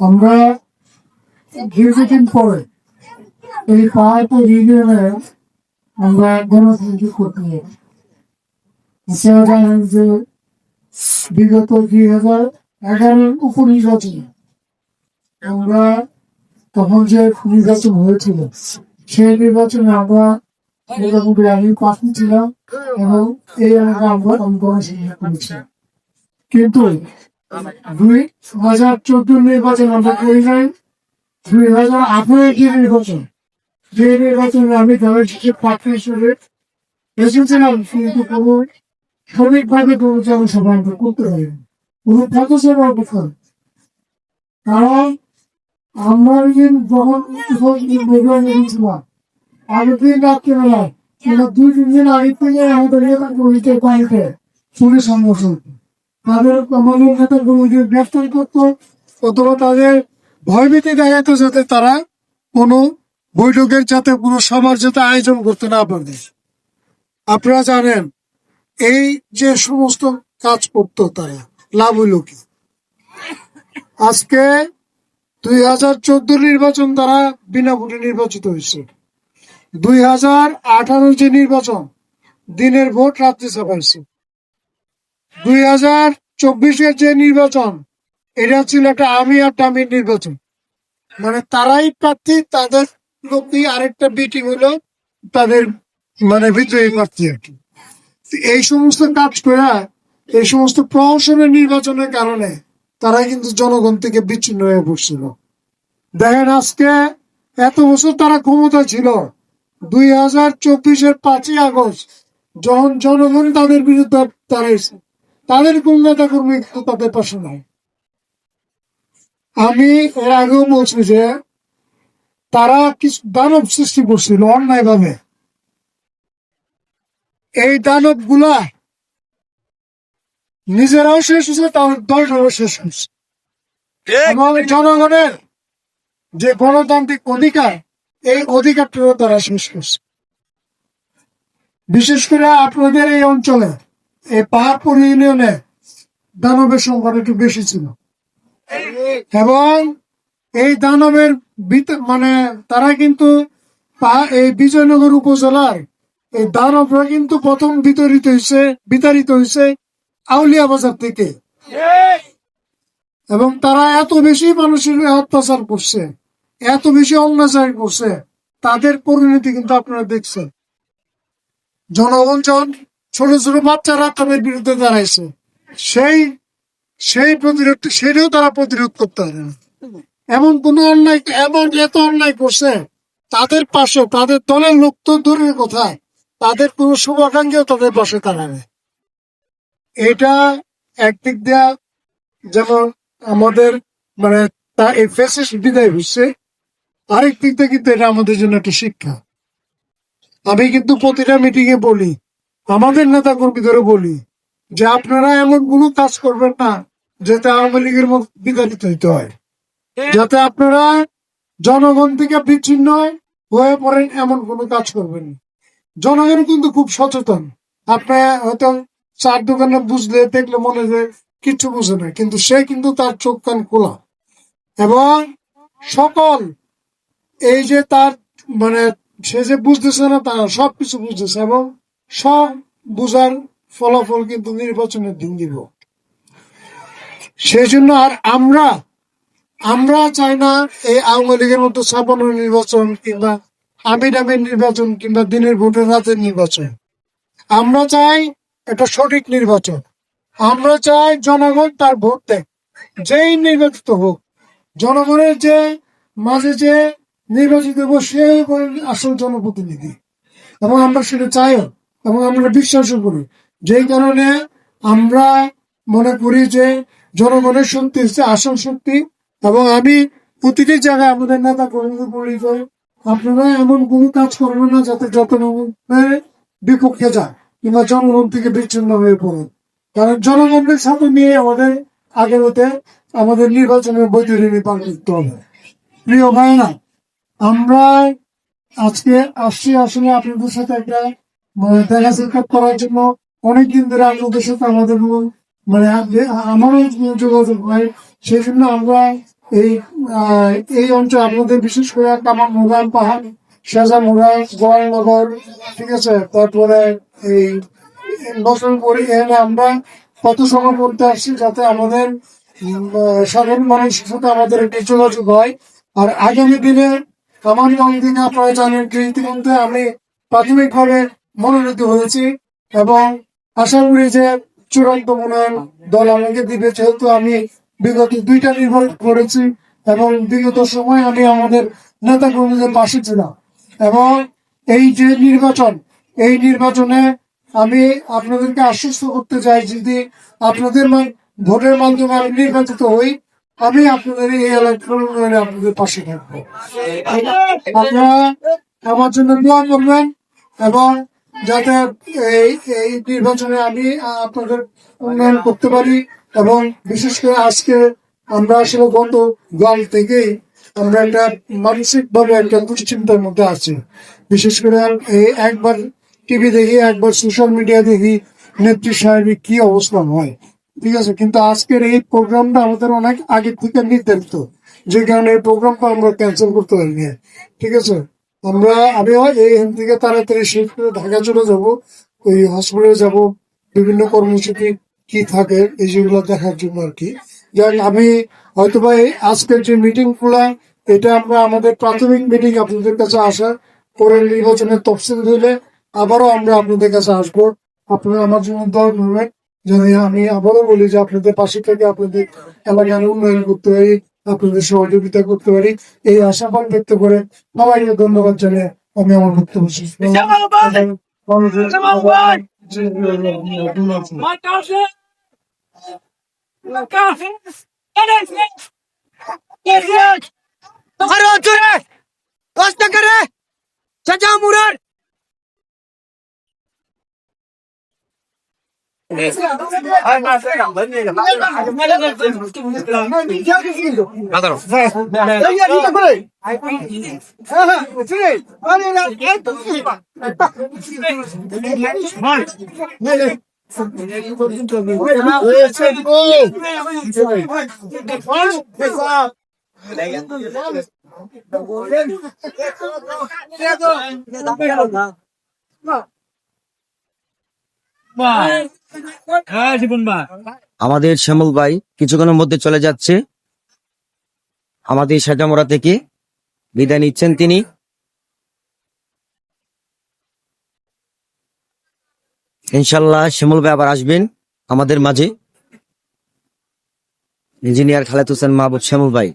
আমরা দীর্ঘদিন পরে এই পাহাড় ইউনিয়নে আমরা গণতান্ত্রিক করতে জানেন যে বিগত দুই হাজার এগারোর উপনির্বাচনে আমরা তখন যে নির্বাচন হয়েছিল, সেই নির্বাচনে আমরা মোটামুটি আমি প্রার্থী ছিলাম এবং এই এলাকায় আমরা অংশগ্রহণ করেছিলাম কিন্তু দুই হাজার চোদ্দ নির্বাচন আমরা করি নাই। দুই হাজার আঠারো নির্বাচন? যে নির্বাচনে আমি হিসেবে এসেছিলাম কিন্তু কোনো শ্রমিকভাবে কোনো করতে কোনো কারণ আমরা দিন যখন আগের দিন রাত্রিবেলায় দুই তিন দিন আগে থেকে আমাদের এলাকা কমিটির বাড়িতে পুলিশ সংগঠন তাদের আমাদের নেতা কর্মীদের গ্রেফতার করতো অথবা তাদের ভয়ভীতি দেখাতো যাতে তারা কোনো বৈঠকের যাতে কোনো সভার যাতে আয়োজন করতে না পারে। আপনারা জানেন, এই যে সমস্ত কাজ করতো তারা, লাভ হইল কি? আজকে দুই হাজার চোদ্দ নির্বাচন তারা বিনা ভোটে নির্বাচিত হয়েছে। দুই হাজার আঠারো যে নির্বাচন, দিনের ভোট রাত্রে ছাপাইছে দুই হাজার চব্বিশের যে নির্বাচন, এটা ছিল একটা আমি আর টামির নির্বাচন। মানে তারাই প্রার্থী, তাদের লোকই আরেকটা বিটিং হলো, তাদের মানে বিদ্রোহী প্রার্থী আর কি। এই সমস্ত কাজ করে, এই সমস্ত প্রহসনের নির্বাচনের কারণে তারা কিন্তু জনগণ থেকে বিচ্ছিন্ন হয়ে পড়ছিল। দেখেন আজকে এত বছর তারা ক্ষমতা ছিল, দুই হাজার চব্বিশের পাঁচই আগস্ট, যখন জনগণ তাদের বিরুদ্ধে দাঁড়াইছে তাদের নেতা কর্মী তাদের পাশে নাই। আমি এর আগেও বলছি যে তারা কিছু দানব সৃষ্টি করছিল অন্যায় ভাবে এই দানবগুলা নিজেরাও শেষ হয়েছে তাদের দলটাও শেষ হয়েছে। এবং জনগণের যে গণতান্ত্রিক অধিকার এই অধিকারটিও তারা শেষ করছে। বিশেষ করে আপনাদের এই অঞ্চলে এই পাহাড়পুর ইউনিয়নে দানবের সংখ্যা একটু বেশি ছিল। এবং এই দানবের মানে তারা কিন্তু এই বিজয়নগর উপজেলার এই দানবরা কিন্তু প্রথম বিতরিত হয়েছে বিতাড়িত হয়েছে আউলিয়া বাজার থেকে। এবং তারা এত বেশি মানুষের অত্যাচার করছে, এত বেশি অত্যাচার করছে, তাদের পরিণতি কিন্তু আপনারা দেখছেন। জনগণ ছোট ছোট বাচ্চারা তাদের বিরুদ্ধে দাঁড়াইছে। সেই সেই প্রতিরোধ, সেটাও তারা প্রতিরোধ করতে পারে না। এমন কোন অন্যায়, এমন এত অন্যায় করছে, তাদের পাশে তাদের দলের লোক তো দূরের কথা, তাদের কোন শুভাকাঙ্ক্ষীও তাদের পাশে দাঁড়াবে এটা একদিক দিয়া যেমন আমাদের মানে তা এই ফেসিস বিদায় হচ্ছে আরেক দিক দিয়ে কিন্তু এটা আমাদের জন্য একটা শিক্ষা। আমি কিন্তু প্রতিটা মিটিং এ বলি আমাদের নেতা কর্মীদেরও বলি যে আপনারা এমন কোনো কাজ করবেন না যাতে আওয়ামী লীগের বিতাড়িত হইতে হয়। যাতে আপনারা জনগণ থেকে বিচ্ছিন্ন হয়ে পড়েন এমন কোনো কাজ করবেন জনগণ কিন্তু খুব সচেতন। আপনি হয়তো চার দোকানে বুঝলে দেখলে মনে হয় কিচ্ছু বুঝে না কিন্তু সে কিন্তু তার চোখ কান খোলা। এবং সকল এই যে তার মানে সে যে বুঝতেছে না তা সবকিছু বুঝতেছে এবং সব বুঝার ফলাফল কিন্তু নির্বাচনের দিন দিব। সেই জন্য আর আমরা আমরা চাই না এই আওয়ামী লীগের মতো ছাপান্ন নির্বাচন কিংবা আমির আমির নির্বাচন কিংবা দিনের ভোটের রাতের নির্বাচন। আমরা চাই একটা সঠিক নির্বাচন। আমরা চাই জনগণ তার ভোট দেয় যেই নির্বাচিত হোক, জনগণের যে, মাঝে যে নির্বাচিত হব সে আসল জনপ্রতিনিধি। এবং আমরা সেটা চাইও। এবং আমরা বিশ্বাসও করি। যেই কারণে আমরা মনে করি যে জনগণের শক্তি হচ্ছে আসল শক্তি এবং আমি প্রতিটি জায়গায় আমাদের নেতা কর্মীকে বলি যে, আপনারা এমন কোনো কাজ করবেন না যাতে জনগণের বিপক্ষে যায় কিংবা জনগণ থেকে বিচ্ছিন্ন হয়ে পড়ে কারণ জনগণের সাথে নিয়ে আমাদের আগামীতে আমাদের নির্বাচনের বৈতরণী পার করতে হবে। প্রিয় ভাই না আমরা আজকে আসছি। আসলে আপনাদের সাথে একটা দেখা সাক্ষাৎ করার জন্য অনেকদিন ধরে আপনাদের সাথে আমাদের মানে আমারও যোগাযোগ হয় সেই জন্য আমরা এই এই অঞ্চল আপনাদের বিশেষ করে কামার মোবাইল পাহাড়, সাজা মোবাইল গোয়ালনগর, ঠিক আছে? তারপরে এই বসন্তপুরি এখানে আমরা কত সময় বলতে আসছি যাতে আমাদের সাধারণ মানুষের সাথে আমাদের একটি যোগাযোগ হয়। আর আগামী দিনে, আমার দিনে আপনারা জানেন যে ইতিমধ্যে আমি প্রাথমিকভাবে মনোনীত হয়েছি এবং আশা করি যে চূড়ান্ত মনোনয়ন দল আমাকে দিবে, যেহেতু আমি বিগত দুইটা নির্ভর করেছি এবং বিগত সময় আমি আমাদের নেতা কর্মীদের পাশে ছিলাম। এবং এই যে নির্বাচন, এই নির্বাচনে আমি আপনাদেরকে আশ্বস্ত করতে চাই, যদি আপনাদের ভোটের মাধ্যমে আমি নির্বাচিত হই, আমি আপনাদের এই এলাকার আপনাদের পাশে থাকব। আপনারা আমার জন্য দোয়া করবেন এবং যাতে এই এই নির্বাচনে আমি আপনাদের উন্নয়ন করতে পারি এবং বিশেষ করে আজকে আমরা আসলে গত গাল থেকেই আমরা একটা মানসিক ভাবে একটা দুশ্চিন্তার মধ্যে আছি। বিশেষ করে এই একবার টিভি দেখি, একবার সোশ্যাল মিডিয়া দেখি, নেত্রী সাহেবের কি অবস্থা হয়। ঠিক আছে, কিন্তু আজকের এই প্রোগ্রামটা আমাদের অনেক আগে থেকে নির্ধারিত, যে কারণে এই প্রোগ্রামটা আমরা ক্যান্সেল করতে পারিনি। ঠিক আছে? আমরা আমি এখান থেকে তাড়াতাড়ি শেষ করে ঢাকা চলে যাব, ওই হসপিটালে যাব, বিভিন্ন কর্মসূচি কি থাকে এই যেগুলো দেখার জন্য আর কি। যাক, আমি হয়তো বা এই আজকের যে মিটিংগুলা এটা আমরা আমাদের প্রাথমিক মিটিং আপনাদের কাছে আসা পরে নির্বাচনের তফসিল দিলে আবারও আমরা আপনাদের কাছে আসব। আপনারা আমার জন্য দল করবেন। যেন আমি আবারও বলি যে আপনাদের পাশে থেকে আপনাদের এলাকার উন্নয়ন করতে পারি আপনাদের সহযোগিতা করতে পারি এই আশাবাদ ব্যক্ত করে সবাইকে ধন্যবাদ জানিয়ে আমি আমার বক্তব্য শেষ! Energie! কষ্ট করে সাজা মুরার হ্যাঁ বা আমাদের শ্যামল ভাই কিছুক্ষণের মধ্যে চলে যাচ্ছে। আমাদের সাজামোড়া থেকে বিদায় নিচ্ছেন তিনি। ইনশাল্লাহ শ্যামল ভাই আবার আসবেন আমাদের মাঝে। ইঞ্জিনিয়ার খালেদ হোসেন মাহবুব শ্যামল ভাই।